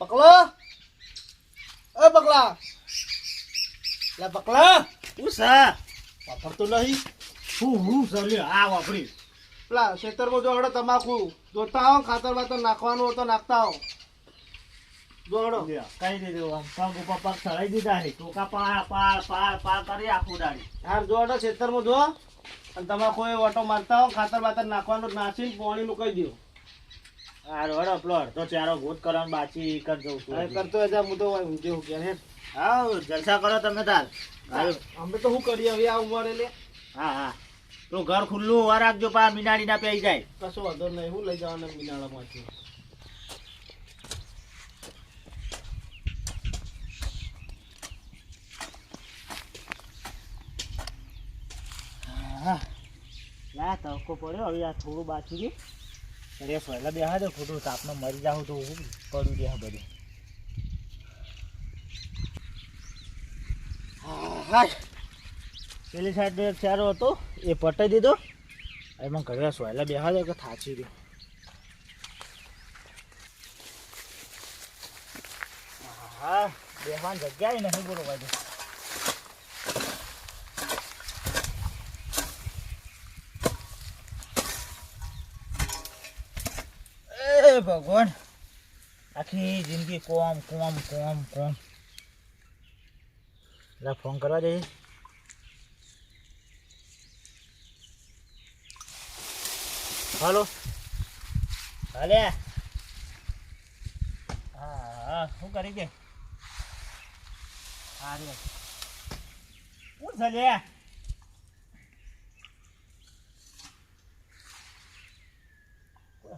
પકલો એ પકલા લે પકલા શું સા પકડતો નહીં હું હું સર આ વાપરી પેલા ખેતરમાં જો હડો તમાકુ જોતા આવો ખાતર બાતર નાખવાનું હોય તો નાખતા આવો હડો કઈ દીધું આમ પગ ઉપર પગ ચડાઈ દીધા છે ટોકા પાર પાર પાર પાર કરી આખું દાડી હાર જોડો ખેતરમાં જો અને તમાકુ ઓટો મારતા હો ખાતર બાતર નાખવાનું નાખીને પાણી કહી દો આ રોડ અપલોડ તો ચારો ભૂત કરવાનું બાકી કરજો કરતો હું તો ઊંઘે હું કે હે હા જલસા કરો તમે તાર. અમે તો શું કરીએ હવે આ ઉંમરે લે? હા હા. તો ઘર ખુલ્લું વાર રાખજો પા મીનાડી ના પેઈ જાય. કશો વાંધો નહીં હું લઈ જવાના મિનાળામાંથી. હા. ના તડકો પડ્યો હવે આ થોડું બાકી રહ્યું. અરે પહેલાં બેહા દે ખોટું તાપમાં મરી જાવ તો હું પડું દે બધું. પેલી સાઈડ એક ચારો હતો, એ પટાઈ દીધો. એમાં ઘરે સોયલા બેહા દે કે થાચી રહ્યો હા, બેહવાની જગ્યાએ નથી બોલો ભાઈ. એ ભગવાન. આખી જિંદગી કોમ કોમ કોમ કોમ. એટલે ફોન કરવા દે. હાલો. હાલે. હા હા શું કરી કે? હા રે શું છે લે હેને બાબુ કોણ આવા વળગે એના ઘેરમાં વખોલાવશે હવા ડેકલાની જેડી વાગશે મારી માતા મારો ન્યાય લાવશે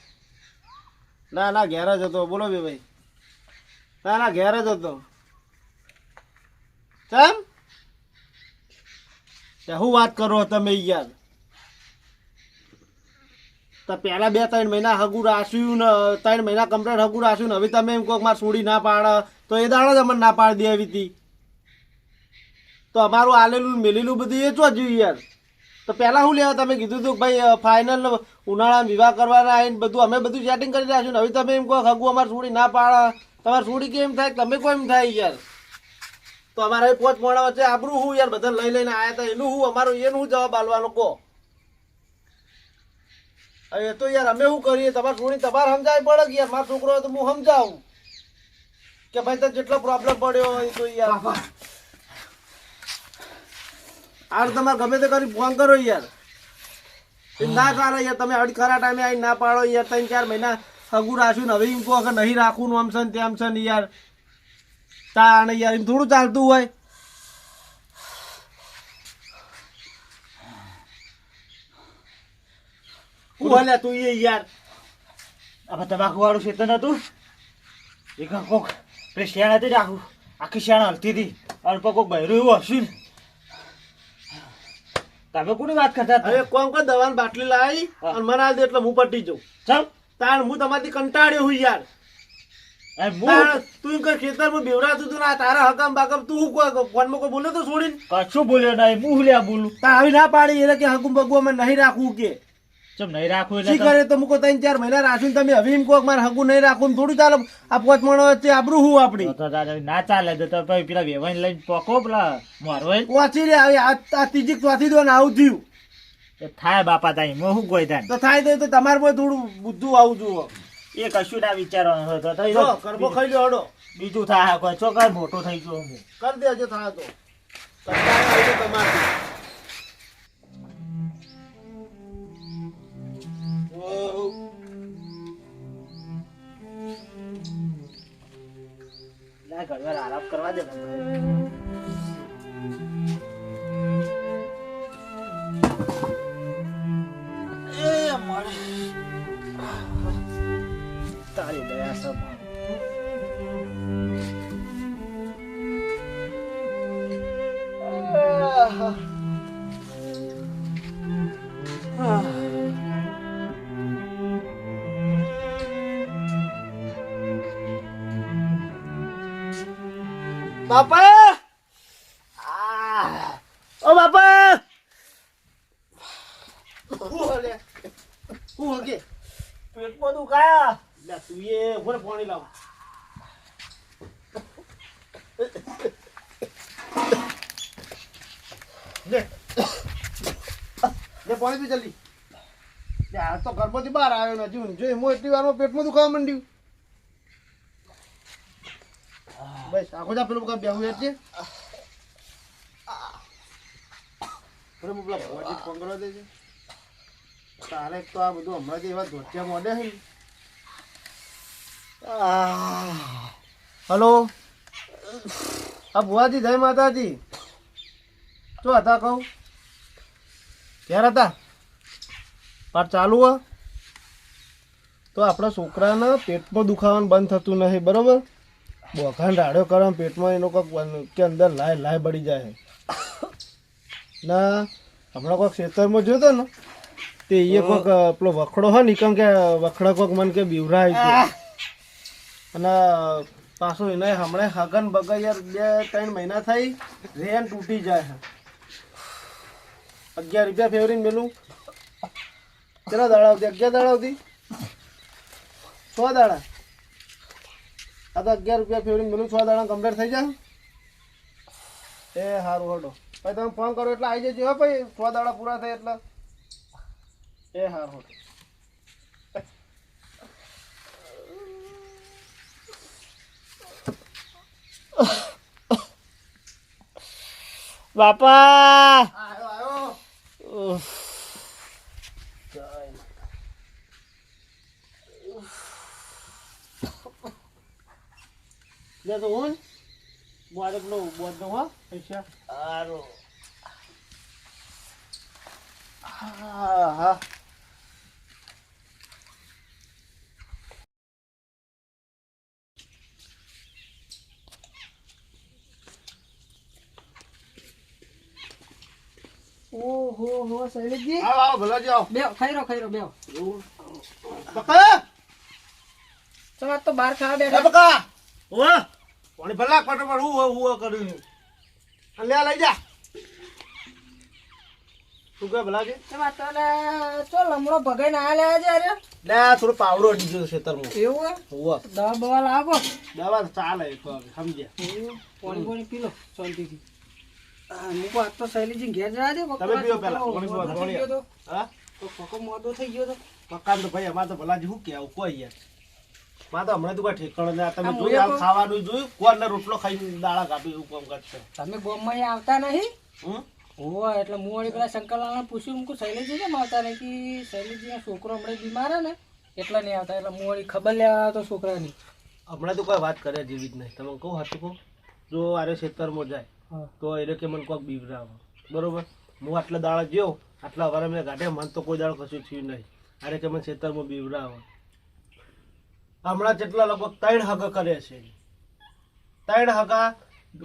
ના ના, ઘેર જ હતો. બોલો બે ભાઈ. ના ના, ઘેર જ હતો. કેમ શું વાત કરો તમે યાર? તો પહેલા બે, ત્રણ મહિના હગુર રાખ્યું ને, ત્રણ મહિના કમ્પ્લેટ હગુર રાખ્યું ને, હવે તમે એમ કહો મારે સોડી ના પાડ, તો એ દાડો જ અમને ના પાડી દે આવી હતી. તો અમારું આલેલું મેલેલું બધું એ જો જોયું યાર. તો પહેલા શું લેવા તમે કીધું હતું ભાઈ ફાઇનલ ઉનાળામાં વિવાહ કરવાના આવીને બધું, અમે બધું સેટિંગ કરી રાખ્યું ને હવે તમે એમ કહો ખગું અમારે છોડી ના પાડે. તમારે છોડી કેમ થાય? તમે કોઈ એમ થાય યાર. તો અમારે પોચ મોડા વચ્ચે આબરું હું યાર બધા લઈ લઈને આવ્યા હતા એનું હું, અમારું, એનું હું જવાબ આલવાનો, કહો. એ તો યાર અમે શું કરીએ? તમારે છોડી તમારે સમજાવી પડે કે યાર, મારો છોકરો તો હું સમજાવું? કે ભાઈ તો જેટલો પ્રોબ્લેમ પડ્યો હોય તો યાર. આ તમારે ગમે તે કરી ફોન કરો યાર. ના ચાલે યાર તમે હળી ખરા ટાઈમે આવી ના પાડો યાર ત્રણ ચાર મહિના હગું રાખ્યું ને હવે એમ કહો કે નહીં રાખવું આમ છે ને તેમ છે ને યાર. તાણે યાર એમ થોડું ચાલતું હોય. બોલે તું એ યાર? હવે તમાકુ વાળું છે તો નતું? એક કોક પેલી શિયાળા ને આખું આખી શિયાળા હલતી હતી. અલ્પ કોક બહેરું એવું હસ્યું ને. તમે કોની વાત કરતા? હવે કોમ કોણ દવાની બાટલી લાવી. અને મને આ દે એટલે હું પટી જઉં. ચાલ તાણ હું તમારાથી કંટાળ્યો હું યાર. તું કઈ ખેતરમાં બેવડાતું તું ને તારા હકમ બાકમ તું શું કોઈ ફોનમાં કોઈ બોલ્યો તો છોડીને? કશું બોલ્યો નહીં હું લ્યા બોલું. તાર આવી ના પાડી એટલે કે હકુમ બગુ અમે નહીં રાખવું કે. ચમ નહીં રાખવું એટલે કરે તો મૂકો ત્રણ ચાર મહિના રાખ્યું તમે હવે એમ કહો મારે નહીં રાખું થોડું ચાલે. આ પોચ મણો આબરું હું આપણી. ના ચાલે તો તો પછી પેલા વેવાઈને લઈને પોકો પેલા મારો વાંચી રે આ ત્રીજી ચોથી દો ને આવું થયું. થાય બાપા તાઈ હું શું કોઈ થાય તો થાય તો- તમારે કોઈ થોડું બુદ્ધું આવું જુઓ. એ કશું ના વિચારવાનું હોય તો થઈ જો કરબો ખાઈ લો હડો. બીજું થાય કોઈ ચોકર મોટો થઈ ગયો હું. કરી દેજો થાય તો. ના ઘણીવાર આરામ કરવા દે મને. તારી દયા છે હું હગે. પેટમાં દુખાયા લે તું એ ઊભો રે, પાણી લાવ. લે. લે પાણી પી જલ્દી. આ તો ઘરમાંથી બહાર આવ્યો ને હજુ. જો એમાં એટલી વારમાં પેટમાં દુખાવા માંડ્યું. બસ આખો જા પેલું બેહું એટલે અરે પેલા ભુવાજી કરવા દેજે. તારે તો આ બધું હમણાંથી એવા ધોતિયા મોડે છે હલો? હા ભુવાજી, જય માતાજી. શું હતા કહું? ક્યારે હતા? પાઠ ચાલુ હો. તો આપણા છોકરાના પેટમાં દુખાવાનું બંધ થતું નથી બરાબર? બોખાણ રાડ્યો કરવા પેટમાં એનો કોઈક કે અંદર લાય લાય બળી જાય. ના, હમણાં કોઈક ખેતરમાં જોયો હતો ને? તે એ કોક પેલો વખડો હે ને કેમ કે વખડા કોક મને કે બીવરાય અને પાછું એને હમણાં હગન બગૈયાર બે ત્રણ મહિના થઈ રેન તૂટી જાય છે. અગિયાર રૂપિયા ફેવરીને મેલું. કેટલા દાડા આવતી? અગિયાર દાડા આવતી? છ દાડા. આ તો અગિયાર રૂપિયા ફેવરીને મેલું છ દાડા કમ્પ્લીટ થઈ જાય. એ સારું હડો. ભાઈ તમે ફોન કરો એટલે આવી જજો હો ભાઈ. છ દાડા પૂરા થાય એટલે. એ સારું હડો બાપા. લે તો હું બોડ પેલો બોડ નો હો. પૈસા. હારું. હા હા. ઓહો હો શૈલેષજી. આવો આવો ભલા જાઓ બે ખૈરો ખૈરો બે બકા તમે તો બાર ખાવા બેઠા. બકા ઓ ભલા પટ પર હું હું કર્યું લે લઈ જા. તું કે ભલા કે તમે આજ તો લે ચો ભગાઈને આયા લે આજે અરે લે થોડો પાવડો અડી ગયો ખેતરમાં. એવું હે? હોવા. દવા બવા લાવો. દવા ચાલે એક સમજ્યા. પાણી પાણી પી લો શાંતિથી. મૂકો આજ તો શૈલેષજી ઘેર જવા દે તમે પીઓ પહેલા, પાણી પીવો, મોડો થઈ પાણી. ગયો તો. હા તો કોકો મોડો થઈ ગયો તો. મકાન તો ભાઈ અમારે તો ભલાજી શું કહેવું કોઈ યારમાં તો હમણાં તો કોઈ ઠેકાણો નહીં તમે જોયું હાલ મુએ તો- ખાવાનું જોયું કોણ રોટલો ખાઈને દાડા કાપી એવું કામ કરશે? તમે બોમ્બમાં આવતા નહીં? હમ? હોવા એટલે હું વળી પેલા શંકરલાલને પૂછ્યું મૂકું શૈલેષજી કેમ આવતા નહીં? કે શૈલેષજી છોકરો હમણાં બીમાર ને એટલે નહીં આવતા એટલે હું વળી ખબર લેવા આવ્યો છોકરા છોકરાની. હમણાં તો કોઈ વાત કર્યા જેવી જ નહીં. તમે કહું હતું કહું. જો આરે ખેતરમાં જાય તો એટલે કે મને કોઈક બીવરાવે બરોબર? હું આટલા દાડા જ્યો આટલા વાર મેં ગાઢે મને તો કોઈ દાડો કશું થયું નહીં. અરે કે મને ખેતરમાં બીવરાવે હમણાં જેટલા લગભગ ત્રણ હગા કરે છે. ત્રણ હગા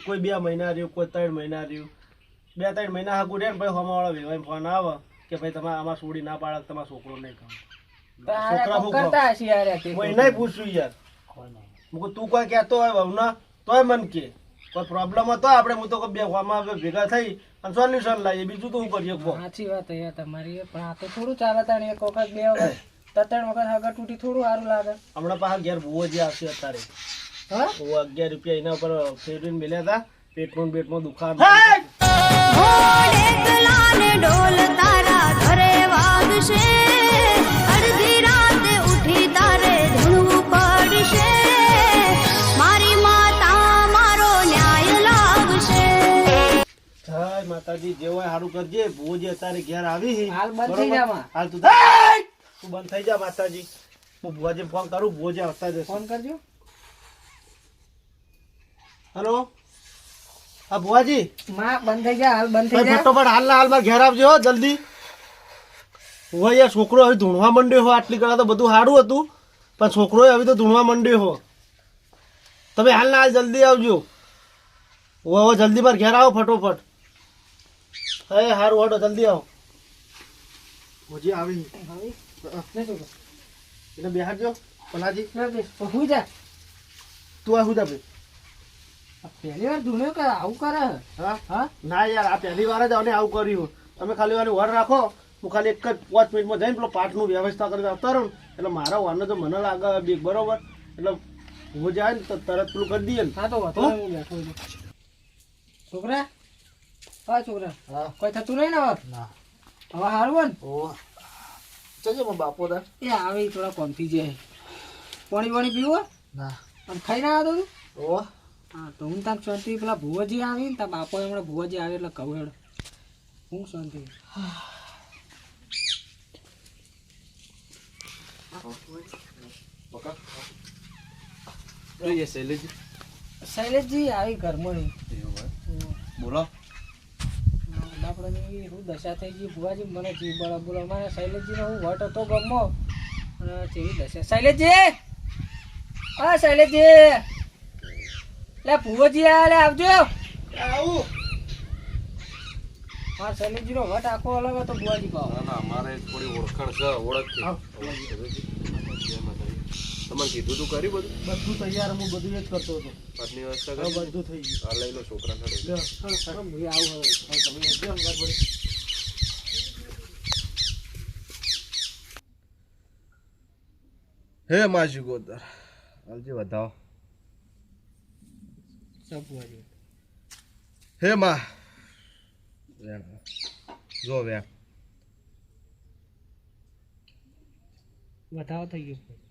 કોઈ બે મહિના રહ્યું કોઈ ત્રણ મહિના રહ્યું. બે ત્રણ મહિના હગું રહે ને ભાઈ હમાવાળા વેવાય ફોન આવે કે ભાઈ તમારે આમાં છોડી ના પાડે તમારો છોકરો નહીં કહો છોકરા પૂછ્યું યાર હું તું કોઈ કહેતો હોય વહુના તોય મન કે. કોઈ પ્રોબ્લેમ હતો આપણે હું તો કહું બે ગામમાં હવે ભેગા થઈ અને સોલ્યુશન લાવીએ બીજું તો હું કરીએ સાચી વાત યાર તમારી પણ આ તો થોડું ચાલે તાણી એક વખત બે વખત ત્રણ વખત આગળ તૂટી થોડું સારું લાગે. હમણાં પાછા ઘેર ભૂવો જે આવશે અત્યારે. હા? ભૂવો અગિયાર રૂપિયા એના ઉપર ફેરવીને મેલ્યા હતા પેટમાં પેટમાં દુખાન ઢોલ તારા ઘરે વાગશે. માતાજી જે હોય સારું કરજે જે અત્યારે ઘેર આવી હાલ બંધ થઈ જા માં. હાલ તું. તું બંધ થઈ જા માતાજી. હું ભુવાજી ફોન કરું ભુવો જે આવતા જશે. ફોન કરજો. હલો? હા ભુવાજી? માં બંધ થઈ જા હાલ બંધ થઈ જા. ફટોફટ હાલના હાલમાં ઘેર આવજો જલ્દી. હોય યાર છોકરો હવે ધૂણવા માંડ્યો હો આટલી ગણા તો બધું સારું હતું. પણ છોકરો હવે તો ધૂણવા માંડ્યો હો. તમે હાલના હાલ જલ્દી આવજો. હવે જલ્દી પર ઘેર આવો ફટોફટ. હે સારું હાડો જલ્દી આવો. હજી આવી. હવે એટલે બેહાર એટલે બેહાડજો પલાજી. હું જા તું આ શું જા પહેલી વાર ધૂણ્યો કે આવું કરે? હા? હા? ના યાર આ પહેલી વાર જ આને આવું કર્યું તમે ખાલી વાર વર રાખો. હું ખાલી એક જ પાંચ મિનિટમાં જઈને પેલો પાઠનું વ્યવસ્થા કરીને આવતા રહું ને એટલે મારા વારને તો મને લાગે બીક બરોબર. એટલે હું જાય ને તો તરત પેલું કરી દઈએ ને. હા તો હું? છોકરા? હા છોકરા. હા. કોઈ થતું નહીં ને હવે? ના. હવે હારું ને? ઓ. જજો મારા બાપો દા. એ આવે થોડા કોમથી જાય. પાણી પાણી પીવું ના. અને ખાઈ ના આવતો તું? ઓ. હા તો હું તાર શાંતિ પેલા ભુવાજી આવી ને તાર બાપો હમણાં ભુવાજી આવે એટલે કહું હેડ. હું શાંતિ? શૈલેષજી. આવી ઘરમાં બોલો. આપણાની શું દશા થઈ ગઈ ભુવાજી? મને જીવ બળા બોલો. અમારા શૈલેષજીનો હું વટ હતો ગમો. અને કેવી દશા. શૈલેષજી! હા શૈલેષજી! લે ભુવાજી આ લે આવજો. આવું. હા શૈલેષજીનો વટ આખો અલગ હતો ભુવાજી કહો અમારે થોડી ઓળખાણ છે ઓળખ છે તમારે કીધું તું કરી બધું? બધું તૈયાર હું બધું જ કરતો હતો. પાટની વ્યવસ્થા કરી. બધું થઈ ગયું. હા લઈ લો છોકરા સાથે લ્યો, ચાલો, ચાલો, હું આવું હવે. તમે હે માજી ગોદર. આવજે વધાવો. હે માં. જો વ્યા વધાવો થઈ ગયો.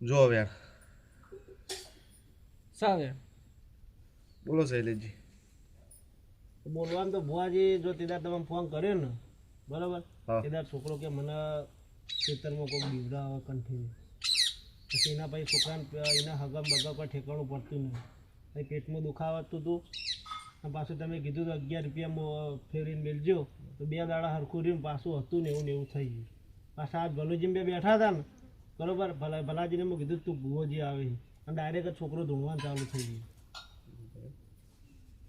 જો વેણ સાવે. બોલો શૈલેષજી. બોલવાનું તો ભુવાજી જો તેદાર તમે ફોન કર્યો ને બરાબર? તેદાર છોકરો કે મને ખેતરમાં કોઈ બીવડાવે કંઠી. પછી એના પછી છોકરાને એના હગમ બગા પર ઠેકાણું પડતું નહીં. પછી પેટમાં દુખાવાતું હતું અને પાછું તમે કીધું તો અગિયાર રૂપિયા ફેરીને મેળજો તો બે દાડા હરખું રહ્યું પાછું હતું ને એવું ને એવું થઈ ગયું. પાછા આજ ભલુજીને બે બેઠા હતા ને બરોબર? ભલા ભલાજીને મેં કીધું તું ભુવોજી આવે અને ડાયરેક્ટ છોકરો ધૂણવાનું ચાલુ થઈ ગયું.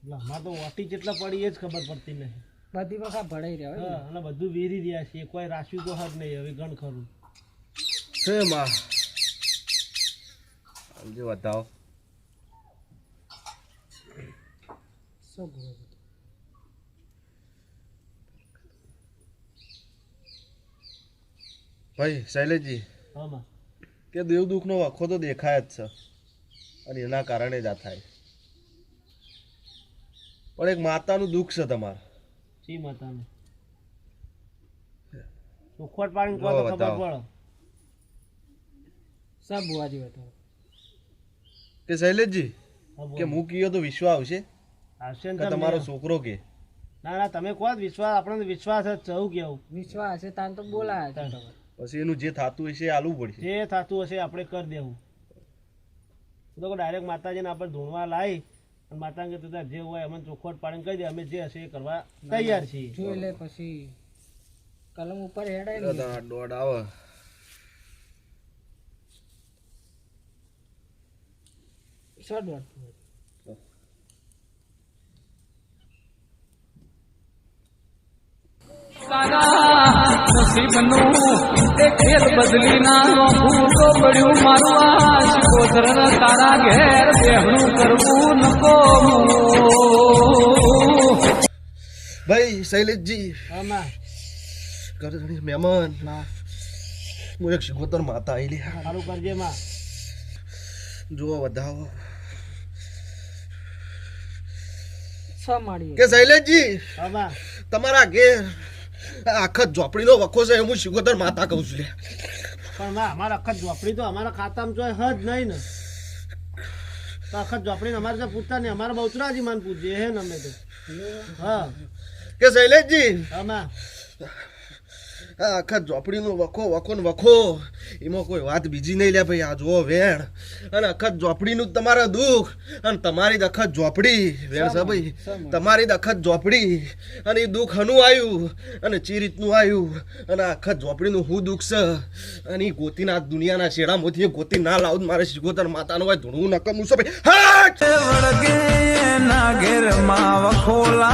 એટલે અમારે તો વાટી જેટલા પડી એ જ ખબર પડતી નહીં. બધી વખત ભળાઈ રહ્યા હા અને બધું વેરી રહ્યા છે. કોઈ રાશિ તો હર નહીં. હવે ગણ ખરું. છે માં. સમજી બતાવો. ભાઈ શૈલેષજી. આમાં. કે દેવ દુઃખનો વખો તો દેખાય જ છે. અને એના કારણે જ આ થાય. પણ એક માતાનું દુઃખ છે તમારે. શી માતાનું? ચોખવટ પાણી કહો તો ખબર. પડે. સબ બુવાજી બતાવો કે શૈલેશજી કે હું કયો તો વિશ્વ આવશે? આવશે ને કે તમારો છોકરો કે? ના ના તમે કહો વિશ્વાસ આપણને વિશ્વાસ જ છે હું કેવું? વિશ્વાસ છે તાન તો બોલાયા તમે. પછી એનું જે થતું હશે એ આલવું પડશે. જે થતું હશે આપણે કરી દેવું. તો ડાયરેક્ટ માતાજીને આપણે ધૂણવા લાવી અને માતાને કીધું તાર જે હોય અમને ચોખવટ પાડીને કહી દે અમે જે હશે એ કરવા તૈયાર છીએ. જોઈ લે પછી. કલમ ઉપર હેડાય ને દોઢ દોઢ આવે. શોર્ટ વાત નસીબનું એ ખેલ બદલી ના રોકવું પડ્યું મારું આ શિકોતર તારા ઘેર બેહણું કરવું નકો ભાઈ શૈલેષજી. ઘરે ઘણી મહેમાન. હું એક શિકોતર માતા આવેલી સારું કરજે માં. જુઓ વધાવો. કે શૈલેષજી તમારા ઘેર આખા ઝોપડીનો વખો છે હું શિગોદર માતા કહું છું. પણ અમારા આખા ઝોપડી તો અમારા ખાતામાં જોઈ હજ નહીં ને. તો આખા ઝોપડી અમારે તો પૂછતા નહીં અમારા બહુચરાજી માન પૂછીએ હે ને અમે તો. હા. કે શૈલેષજી આમાં આ આખા ઝોપડીનો વખો વખો ને વખો. એમાં કોઈ વાત બીજી નહીં લે ભાઈ આ જુઓ વેણ. અને આખા ઝોપડીનું જ તમારા દુઃખ. અને તમારી જ આખા ઝોપડી. વેણ છે ભાઈ તમારી જ આખા ઝોપડી. અને એ દુઃખ હનું આવ્યું અને ચી રીતનું આવ્યું અને આખા ઝોપડીનું હું દુઃખ છે. અને એ ગોતીના દુનિયાના શેડામાંથી એ ગોતી ના લાવું મારે શિગોતર માતાનું હોય ધૂણવું નકમું છે ભાઈ. હા વળગે ના ઘેરમાં વખોલાવશે